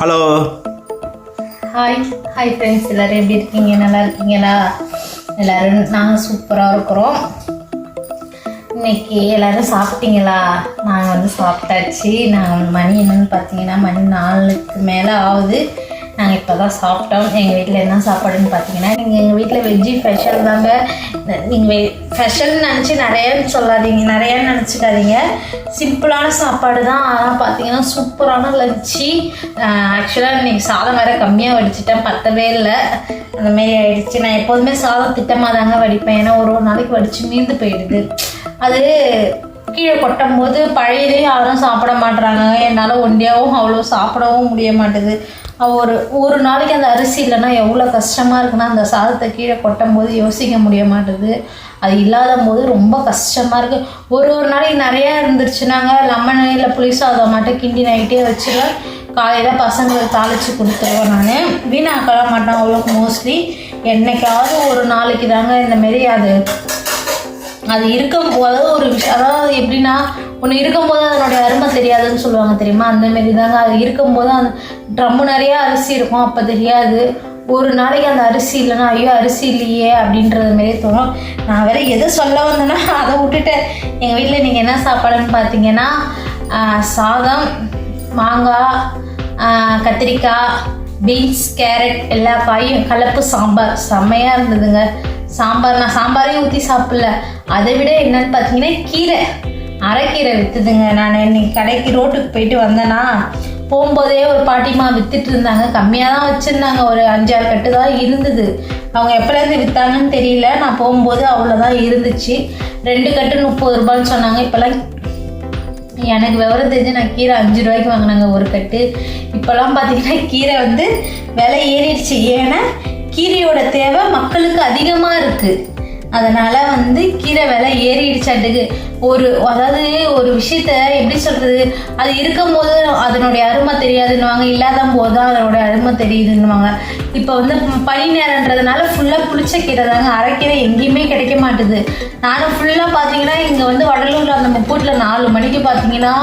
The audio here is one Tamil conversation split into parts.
ஹலோ ஹாய் ஹாய் ஃப்ரெண்ட்ஸ் எல்லோரும் எப்படி இருக்கீங்க? நல்லா இருக்கீங்களா? எல்லோரும் நாங்கள் சூப்பராக இருக்கிறோம். இன்னைக்கு எல்லோரும் சாப்பிட்டீங்களா? நாங்கள் வந்து சாப்பிட்டாச்சு. நாங்கள் மணி என்னன்னு பார்த்தீங்கன்னா மணி நாலுக்கு மேலே ஆகுது. நாங்கள் இப்போ தான் சாப்பிட்டோம். எங்கள் வீட்டில் என்ன சாப்பாடுன்னு பார்த்தீங்கன்னா நீங்கள் எங்கள் வீட்டில் வெஜ்ஜி ஸ்பெஷல் தாங்க நீங்கள் ஸ்பெஷல்னு நினச்சி நிறையான்னு சொல்லாதீங்க. நிறையான்னு நினச்சிக்காதீங்க. சிம்பிளான சாப்பாடு தான். ஆனால் பார்த்தீங்கன்னா சூப்பரான லஞ்சி ஆக்சுவலாக இன்னைக்கு சாதம் வேறு கம்மியாக வடிச்சிட்டேன். பத்தவே இல்லை. அந்த மாதிரி ஆயிடுச்சு. நான் எப்போதுமே சாதம் திட்டமாக தாங்க வடிப்பேன். ஏன்னா ஒரு ஒரு நாளைக்கு வடித்து மீந்து போயிடுது. அது கீழே கொட்டும் போது பழையதையும் யாரும் சாப்பிட மாட்டுறாங்க என்னால் ஒண்டியாவும் அவ்வளோ சாப்பிடவும் முடிய மாட்டுது ஒரு ஒரு நாளைக்கு அந்த அரிசி இல்லைன்னா எவ்வளோ கஷ்டமாக இருக்குன்னா அந்த சாதத்தை கீழே கொட்டும் போது யோசிக்க முடிய மாட்டுது அது இல்லாத போது ரொம்ப கஷ்டமாக இருக்குது ஒரு ஒரு நாளைக்கு நிறையா இருந்துருச்சுனாங்க லெமன் இல்லை புளி சாதம் மட்டும் கிண்டி நைட்டே வச்சுருவேன் காலையில் பசங்களுக்கு தாளித்து கொடுத்துருவேன் நான். வீணாக்கலாம் மாட்டேன் அவ்வளோக்கு மோஸ்ட்லி என்றைக்காவது ஒரு நாளைக்கு தாங்க இந்தமாரி அது அது இருக்கும் அதாவது ஒரு விஷயம் அதாவது எப்படின்னா ஒன்று இருக்கும்போது அதனுடைய அருமை தெரியாதுன்னு சொல்லுவாங்க தெரியுமா? அந்த மாரி தாங்க அது இருக்கும்போது அந்த ட்ரம்மு நிறைய அரிசி இருக்கும் அப்போ தெரியாது. ஒரு நாளைக்கு அந்த அரிசி இல்லைன்னா ஐயோ அரிசி இல்லையே அப்படின்றது மாரி தோணும். நான் வேற எதை சொல்ல வந்தேன்னா அதை விட்டுட்டேன். எங்கள் வீட்டில் நீங்கள் என்ன சாப்பாடுன்னு பார்த்தீங்கன்னா சாதம் மாங்காய் கத்திரிக்காய் பீன்ஸ் கேரட் எல்லா காயும் கலப்பு சாம்பார். செம்மையாக இருந்ததுங்க. சாம்பார் நான் சாம்பாரையும் ஊற்றி சாப்பிடல. அதை விட என்னன்னு பார்த்தீங்கன்னா கீரை. அரைக்கீரை விற்றுதுங்க நான் இன்னைக்கு கடைக்கு ரோட்டுக்கு போயிட்டு வந்தேன்னா போகும்போதே ஒரு பாட்டிமா வித்துட்டு இருந்தாங்க. கம்மியாக தான் வச்சுருந்தாங்க. ஒரு அஞ்சாறு கட்டு தான் இருந்தது. அவங்க எப்போலேருந்து விற்றாங்கன்னு தெரியல. நான் போகும்போது அவ்வளோதான் இருந்துச்சு. ரெண்டு கட்டு முப்பது ரூபான்னு சொன்னாங்க. இப்போல்லாம் எனக்கு விவரம் தெரிஞ்சு நான் கீரை அஞ்சு ரூபாய்க்கு வாங்கினாங்க ஒரு கட்டு. இப்போல்லாம் பார்த்தீங்கன்னா கீரை வந்து விலை ஏறிடுச்சு. ஏன்னா கீரையோட தேவை மக்களுக்கு அதிகமாக இருக்குது அதனால் வந்து கீரை விலை ஏறிடுச்சாட்டுக்கு ஒரு அதாவது ஒரு விஷயத்த எப்படி சொல்கிறது அது இருக்கும்போது அதனுடைய அருமை தெரியாதுன்னுவாங்க இல்லாத போது தான் அதனுடைய அருமை தெரியுதுன்னுவாங்க. இப்போ வந்து பனி நேரன்றதுனால ஃபுல்லாக புளிச்ச கீரை தாங்க. அரைக்கீரை எங்கேயுமே கிடைக்க மாட்டுது. நானும் ஃபுல்லாக பார்த்தீங்கன்னா இங்கே வந்து வடலூரில் அந்த முக்கூட்டில் நாலு மணிக்கு பார்த்தீங்கன்னா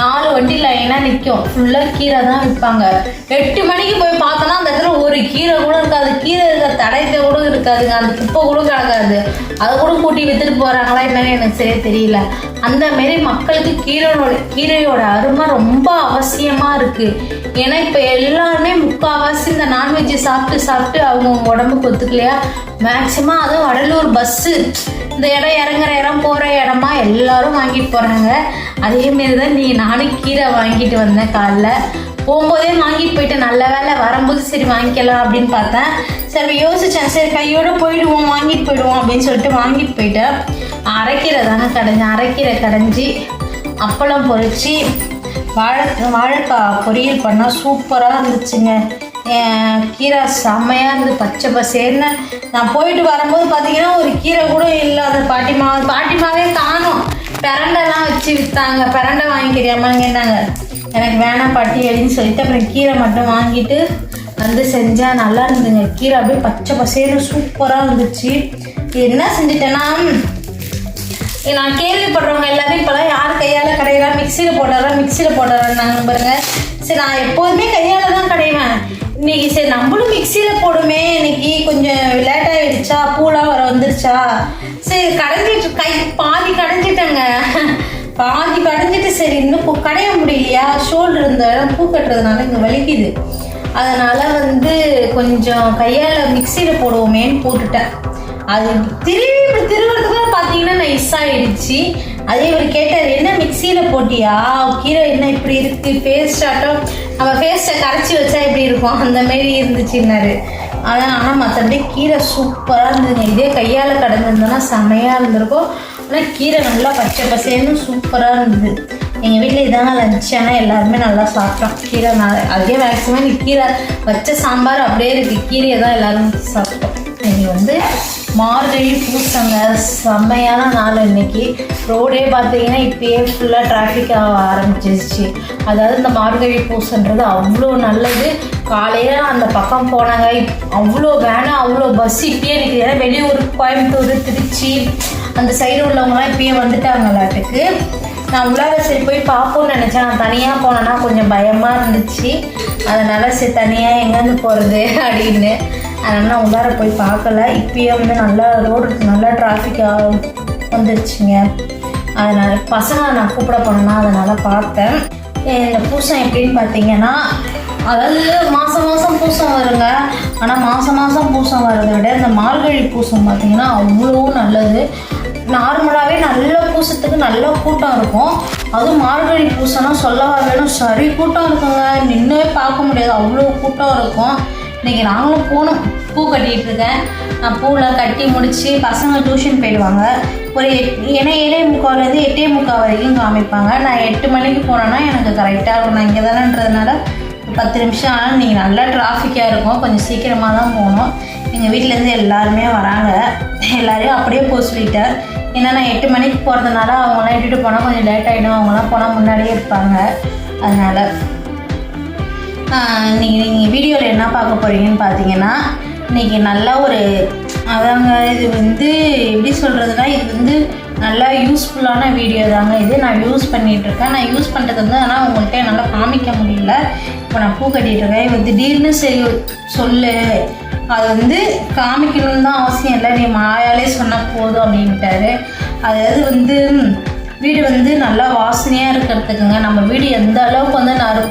நாலு வண்டி லைனாக நிற்கும் ஃபுல்லாக கீரை தான் விற்பாங்க எட்டு மணிக்கு போய் பார்த்தோன்னா அந்த இடத்துல ஒரு கீரை கூட இருக்காது. கீரை இருக்க தடைத்த கூட இருக்காதுங்க. அந்த குப்பை கூட கிடக்காது. அதை கூட கூட்டி வித்துட்டு போகிறாங்களா என்னன்னு எனக்கு சரியா தெரியல. அந்த மாரி மக்களுக்கு கீரையோட கீரையோட அருமை ரொம்ப அவசியமாக இருக்குது ஏன்னா இப்போ எல்லாருமே முக்கால்வாசி இந்த நான்வெஜ்ஜை சாப்பிட்டு சாப்பிட்டு அவங்க உடம்புக்கு ஒத்துக்கலையா? மேக்சிமம் அதுவும் வடலூர் பஸ்ஸு இந்த இடம் இறங்குற இடம் போகிற இடமா எல்லாரும் வாங்கிட்டு போகிறாங்க அதேமாரி தான் நீ நானும் கீரை வாங்கிட்டு வந்தேன் காலைல. போகும்போதே வாங்கிட்டு போயிட்டேன் நல்ல வேலை வரும்போது சரி வாங்கிக்கலாம் அப்படின்னு பார்த்தேன். சரி யோசித்தேன் சரி கையோட போயிடுவோம் வாங்கிட்டு போயிடுவோம் அப்படின்னு சொல்லிட்டு வாங்கிட்டு போயிட்டேன். அரைக்கீரை தாங்க கடைஞ்சேன் அரைக்கீரை கடைஞ்சி அப்பளம் பொறிச்சு வாழை வாழைக்காய் பொரியல் பண்ணால் சூப்பராக இருந்துச்சுங்க. கீரை செம்மையாக இருந்து பச்சை பசேர்னு நான் போயிட்டு வரும்போது பார்த்தீங்கன்னா ஒரு கீரை கூட இல்லை. அந்த பாட்டிமா பாட்டிமாவே காணும். பிரண்டைலாம் வச்சு விற்றாங்க பிரண்டை வாங்கிக்கிறியாமாங்க என்னங்க எனக்கு வேணாம் பாட்டி அப்படின்னு சொல்லிட்டு அப்புறம் கீரை மட்டும் வாங்கிட்டு வந்து செஞ்சேன் நல்லா இருந்ததுங்க. கீரை அப்படியே பச்சை பசேர்னு சூப்பராக இருந்துச்சு. என்ன செஞ்சுட்டேன்னா நான் கேள்விப்படுறவங்க எல்லாரும் இப்போலாம் யார் கையால் கடையிறா? மிக்சியில் போடுறா மிக்சியில் போடுறாங்க பாருங்க. சரி நான் எப்போதுமே கையால் தான் கடைவேன். இன்னைக்கு சரி நம்மளும் மிக்சியில் போடுமே. இன்னைக்கு கொஞ்சம் லேட் ஆகிடுச்சா பூலாம் வர வந்துருச்சா? சரி கடைஞ்சிட்டு கை பாதி கடைஞ்சிட்டேங்க. பாதி கடைஞ்சிட்டு சரி இன்னும் பூ கடைய முடியலையா? ஷோல்டர் இருந்த இடம் பூ கட்டுறதுனால இங்கே வலிக்குது. அதனால் வந்து கொஞ்சம் கையால் மிக்சியில் போடுவோமேன்னு போட்டுட்டேன். அது திரும்பி இப்படி திருவுறதுக்குள்ள பார்த்தீங்கன்னா நைஸ் ஆயிடுச்சு அதே இவர் கேட்டார் என்ன மிக்சியில் போட்டியா? கீரை என்ன இப்படி இருக்கு? பேஸ்ட் ஆட்டம் நம்ம பேஸ்ட்டை கரைச்சி வச்சா இப்படி இருக்கும்? அந்த மாரி இருந்துச்சுன்னாரு. அதான் ஆனால் மற்றபடி கீரை சூப்பராக இருந்ததுங்க. இதே கையால் கடந்திருந்தோன்னா செமையாக இருந்திருக்கும். ஆனால் கீரை நல்லா பச்சை பசேன்னு சூப்பராக இருந்தது. எங்கள் வீட்டில் இதாங்க லஞ்ச் ஆனால் எல்லாருமே நல்லா சாப்பிட்டோம். கீரை நான் அதே மேக்ஸிமம் கீரை வச்ச சாம்பார் அப்படியே இருக்குது கீரையை தான் எல்லோரும் சாப்பிட்டோம். நீங்கள் வந்து மார்கழி பூசங்க. செம்மையான நாள் இன்னைக்கு. ரோடே பார்த்தீங்கன்னா இப்பயே ஃபுல்லாக டிராஃபிக் ஆக ஆரம்பிச்சிருச்சு. அதாவது இந்த மார்கழி பூசன்றது அவ்வளோ நல்லது. காலையில் அந்த பக்கம் போனாங்க. இப்- அவ்வளோ வேணும் அவ்வளோ பஸ் இப்பயே நிற்கிது ஏன்னா வெளியூர் கோயம்புத்தூர் திருச்சி அந்த சைடு உள்ளவங்களாம் இப்பயே வந்துட்டாங்களாட்டுக்கு நான் உள்ளார சரி போய் பார்ப்போம்னு நினச்சேன். நான் தனியாக போனேன்னா கொஞ்சம் பயமாக இருந்துச்சு. அதனால் சரி தனியாக எங்கேருந்து போகிறது அப்படின்னு. அதனால் நான் உள்ளார போய் பார்க்கல. இப்பயே வந்து நல்லா ரோடு நல்லா டிராஃபிக்காக வந்துருச்சுங்க. அதனால் பசங்களை நான் கூப்பிட போனேன்னா அதனால் பார்த்தேன். இந்த பூசம் எப்படின்னு பார்த்தீங்கன்னா அதாவது மாதம் மாதம் பூசம் வருங்க. ஆனால் மாதம் மாதம் பூசம் வர்றதை விட இந்த மார்கழி பூசம் பார்த்தீங்கன்னா அவ்வளோ நல்லது. நார்மலாகவே நல்ல பூசத்துக்கு நல்ல கூட்டம் இருக்கும். அதுவும் மார்கழி பூசம்னா சொல்லவா வேணும்? சரி கூட்டம் இருக்குங்க. நின்னே பார்க்க முடியாது. அவ்வளோ கூட்டம் இருக்கும். இன்றைக்கி நாங்களும் போகணும் பூ கட்டிகிட்டு இருக்கேன். நான் பூவில் கட்டி முடித்து பசங்க டியூஷன் போயிடுவாங்க. ஒரு எட் ஏன்னா ஏழே முக்கால்லேருந்து எட்டே முக்கால் வரைக்கும் காமிப்பாங்க. நான் எட்டு மணிக்கு போனேன்னா எனக்கு கரெக்டாக இருக்கும். நான் இங்கே தானேன்றதுனால பத்து நிமிஷம் ஆனால் நீங்கள் நல்லா டிராஃபிக்காக இருக்கும். கொஞ்சம் சீக்கிரமாக தான் போகணும். எங்கள் வீட்டிலேருந்து எல்லாருமே வராங்க. எல்லோரையும் அப்படியே போக சொல்லிட்டேன் ஏன்னா நான் எட்டு மணிக்கு போகிறதுனால அவங்களாம் இட்டுட்டு போனால் கொஞ்சம் லேட் ஆகிடும் அவங்களாம் போனால் முன்னாடியே இருப்பாங்க. அதனால் நீங்கள் நீங்கள் வீடியோவில் என்ன பார்க்க போகிறீங்கன்னு பார்த்தீங்கன்னா இன்றைக்கி நல்லா ஒரு அதாங்க இது வந்து எப்படி சொல்கிறதுனா இது வந்து நல்லா யூஸ்ஃபுல்லான வீடியோ தாங்க இது. நான் யூஸ் பண்ணிகிட்ருக்கேன் நான் யூஸ் பண்ணுறது வந்து ஆனால் உங்கள்கிட்ட என்னால் காமிக்க முடியல. இப்போ நான் பூ கட்டிகிட்ருக்கேன் இது திடீர்னு சரி சொல்லு. அது வந்து காமிக்கணும்னு தான் அவசியம் இல்லை. நீ மாயாலே சொன்னால் போதும் அப்படின்ட்டாரு. அதாவது வந்து வீடு வந்து நல்லா வாசனையாக இருக்கிறதுக்குங்க. நம்ம வீடு எந்த அளவுக்கு வந்து நான்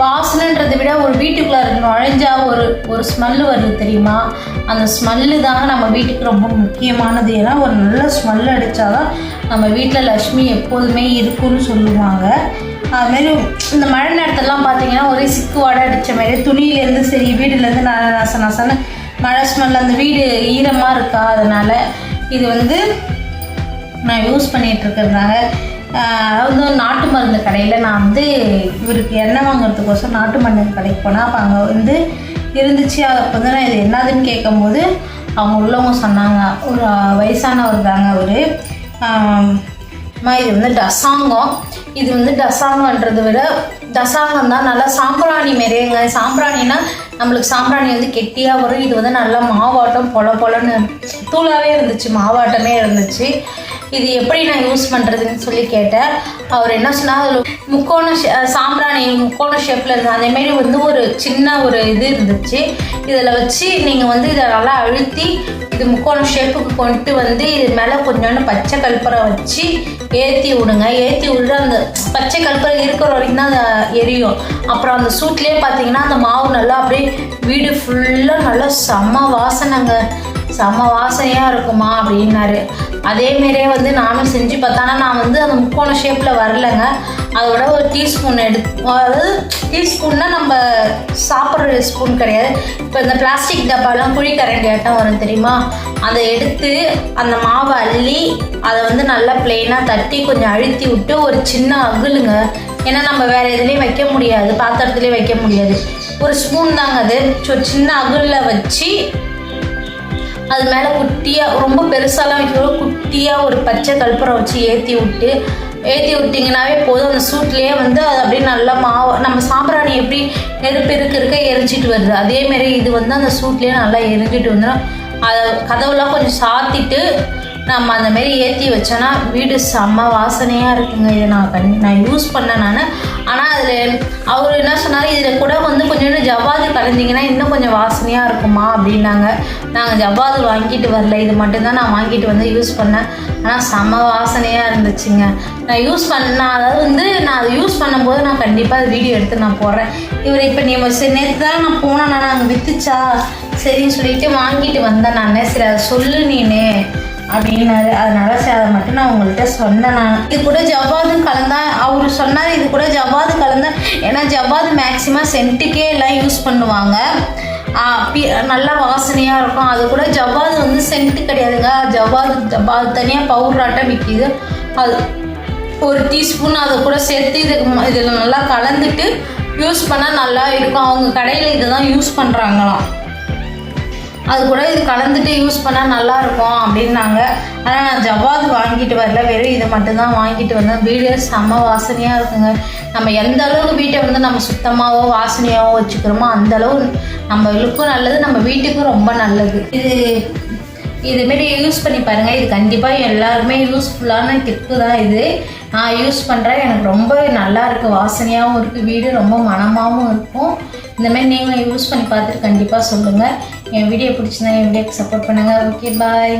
வாசனைன்றதை விட ஒரு வீட்டுக்குள்ளே நுழைஞ்சா ஒரு ஒரு ஸ்மெல்லு வருது தெரியுமா? அந்த ஸ்மெல்லு தாங்க நம்ம வீட்டுக்கு ரொம்ப முக்கியமானது. ஏன்னா ஒரு நல்ல ஸ்மெல் அடித்தாதான் நம்ம வீட்டில் லக்ஷ்மி எப்போதுமே இருக்குன்னு சொல்லுவாங்க. அதுமாரி இந்த மழை நேரத்துலலாம் பார்த்தீங்கன்னா ஒரே சிக்கு வாடை அடித்த மாதிரி துணியிலேருந்து சரி வீடுலேருந்து ந நச நசன்னு மழை ஸ்மெல் அந்த வீடு ஈரமாக இருக்கா அதனால் இது வந்து நான் யூஸ் பண்ணிகிட்டு இருக்கிறதுனால அதாவது நாட்டு மருந்து கடையில் நான் வந்து இவருக்கு எண்ணெய் வாங்குறதுக்கோசம் நாட்டு மருந்து கடைக்கு போனேன். அப்போ அங்கே வந்து இருந்துச்சு. அப்போ வந்து நான் இது என்னதுன்னு கேட்கும்போது அவங்க உள்ளவங்க சொன்னாங்க. ஒரு வயசானவர் தாங்க அவர். இது வந்து டசாங்கம். இது வந்து டசாங்கன்றதை விட டசாங்கம் தான் நல்லா சாம்பிராணி மாரிங்க. சாம்பிராணினா நம்மளுக்கு சாம்பிராணி வந்து கெட்டியாக வரும். இது வந்து நல்லா மாவாட்டம் பொல பொலன்னு தூளாகவே இருந்துச்சு. மாவாட்டமே இருந்துச்சு. இது எப்படி நான் யூஸ் பண்ணுறதுன்னு சொல்லி கேட்டேன். அவர் என்ன சொன்னால் அதில் முக்கோண சாம்பிராணி முக்கோண ஷேப்பில் இருந்தது அதேமாரி வந்து ஒரு சின்ன ஒரு இது இருந்துச்சு. இதில் வச்சு நீங்கள் வந்து இதை நல்லா அழுத்தி இது முக்கோண ஷேப்புக்கு கொண்டு வந்து இது மேலே கொஞ்சோண்டு பச்சை கல்பரை வச்சு ஏற்றி விடுங்க. ஏற்றி விட்டு அந்த பச்சை கல்பரை இருக்கிற வரைக்கும் தான் அதை எரியும். அப்புறம் அந்த சூட்லேயே பார்த்தீங்கன்னா அந்த மாவு நல்லா அப்படியே வீடு ஃபுல்லாக நல்லா செம்ம வாசனைங்க. செம்ம வாசனையாக இருக்குமா அப்படின்னாரு. அதேமாரியே வந்து நானும் செஞ்சு பார்த்தானா நான் வந்து அந்த முக்கோண ஷேப்பில் வரலைங்க. அதோட ஒரு டீஸ்பூன் எடுத்து அதாவது டீஸ்பூன்னா நம்ம சாப்பிட்ற ஸ்பூன் கிடையாது. இப்போ இந்த பிளாஸ்டிக் டப்பாலாம் குழி கரண்டி ஆட்டம் வரும் தெரியுமா? அதை எடுத்து அந்த மாவை அள்ளி அதை வந்து நல்லா பிளெயினாக தட்டி கொஞ்சம் அழுத்தி விட்டு ஒரு சின்ன அகுலுங்க. ஏன்னா நம்ம வேறு எதுலேயும் வைக்க முடியாது பாத்திரத்துலேயும் வைக்க முடியாது. ஒரு ஸ்பூன் தாங்க அது. ஒரு சின்ன அகுலில் வச்சு அது மேலே குட்டியாக ரொம்ப பெருசாலாம் வைக்கிறோம் குட்டியாக ஒரு பச்சை கற்பூரம் வச்சு ஏற்றி விட்டு ஏற்றி விட்டிங்கனாவே போதும். அந்த சூட்லேயே வந்து அது அப்படியே நல்லா மாவு நம்ம சாம்பிராணி எப்படி நெருப்பு இருக்க இருக்க எரிஞ்சிட்டு வருது. அதேமாரி இது வந்து அந்த சூட்லேயே நல்லா எரிஞ்சிட்டு வந்துடும் அதை கதவுலாம் கொஞ்சம் சாத்திட்டு நம்ம அந்த மாரி ஏற்றி வச்சோன்னா வீடு செம்ம வாசனையாக இருக்குங்க. இதை நான் கண் நான் யூஸ் பண்ணேன் நான். ஆனால் அதில் அவர் என்ன சொன்னார் இதில் கூட வந்து கொஞ்சோண்டு ஜவ்வாது கலந்திங்கன்னா இன்னும் கொஞ்சம் வாசனையாக இருக்குமா அப்படின்னாங்க. நாங்கள் ஜவ்வாது வாங்கிட்டு வரல. இது மட்டும்தான் நான் வாங்கிட்டு வந்து யூஸ் பண்ணேன். ஆனால் செம்ம வாசனையாக இருந்துச்சுங்க. நான் யூஸ் பண்ண அதாவது வந்து நான் அதை யூஸ் பண்ணும்போது நான் கண்டிப்பாக அது வீடியோ எடுத்து நான் போடுறேன். இவர் இப்போ நீ சரி நேற்று தான் நான் போனேன் நான் அங்கே விற்றுச்சா சரின்னு சொல்லிட்டு வாங்கிட்டு வந்தேன் நான். சரி அதை சொல்லு நீனே. அப்படின்னாரு அதனால சரி அதை மட்டும் நான் உங்கள்கிட்ட சொன்னேன் நான். இது கூட ஜவ்வாதும் கலந்தா அவர் சொன்னார் இது கூட ஜவ்வாது கலந்தா. ஏன்னா ஜவ்வாது மேக்ஸிமம் சென்ட்டுக்கே எல்லாம் யூஸ் பண்ணுவாங்க. நல்லா வாசனையாக இருக்கும். அது கூட ஜவ்வாது வந்து சென்ட்டு கிடையாதுங்க. ஜவ்வாது ஜவ்வாது தனியாக பவுடராட்டம் விற்கிது அது ஒரு டீஸ்பூன் அதை கூட சேர்த்து இதுக்கு இதில் நல்லா கலந்துட்டு யூஸ் பண்ணால் நல்லா இருக்கும். அவங்க கடையில் இதை தான் யூஸ் பண்ணுறாங்களாம் அது கூட இது கலந்துட்டு யூஸ் பண்ணால் நல்லாயிருக்கும் அப்படின்னாங்க. ஆனால் நான் ஜவ்வாது வாங்கிட்டு வரல. வெறும் இதை மட்டும்தான் வாங்கிட்டு வந்தேன். வீடு செம்ம வாசனையாக இருக்குங்க. நம்ம எந்த அளவுக்கு வீட்டை வந்து நம்ம சுத்தமாகவோ வாசனையாகவோ வச்சுக்கிறோமோ அந்தளவு நம்மளுக்கும் நல்லது நம்ம வீட்டுக்கும் ரொம்ப நல்லது. இது இதுமாரி யூஸ் பண்ணி பாருங்கள் இது கண்டிப்பாக எல்லாருமே யூஸ்ஃபுல்லான டிப்பு தான் இது. நான் யூஸ் பண்ணுறேன் எனக்கு ரொம்ப நல்லா இருக்குது வாசனையாகவும் இருக்குது வீடு ரொம்ப மனமாகவும் இருக்கும். இந்தமாரி நீங்களும் யூஸ் பண்ணி பார்த்துட்டு கண்டிப்பாக சொல்லுங்கள் என் வீடியோ பிடிச்சிருந்தா என் வீடியோக்கு சப்போர்ட் பண்ணுங்கள் ஓகே பாய்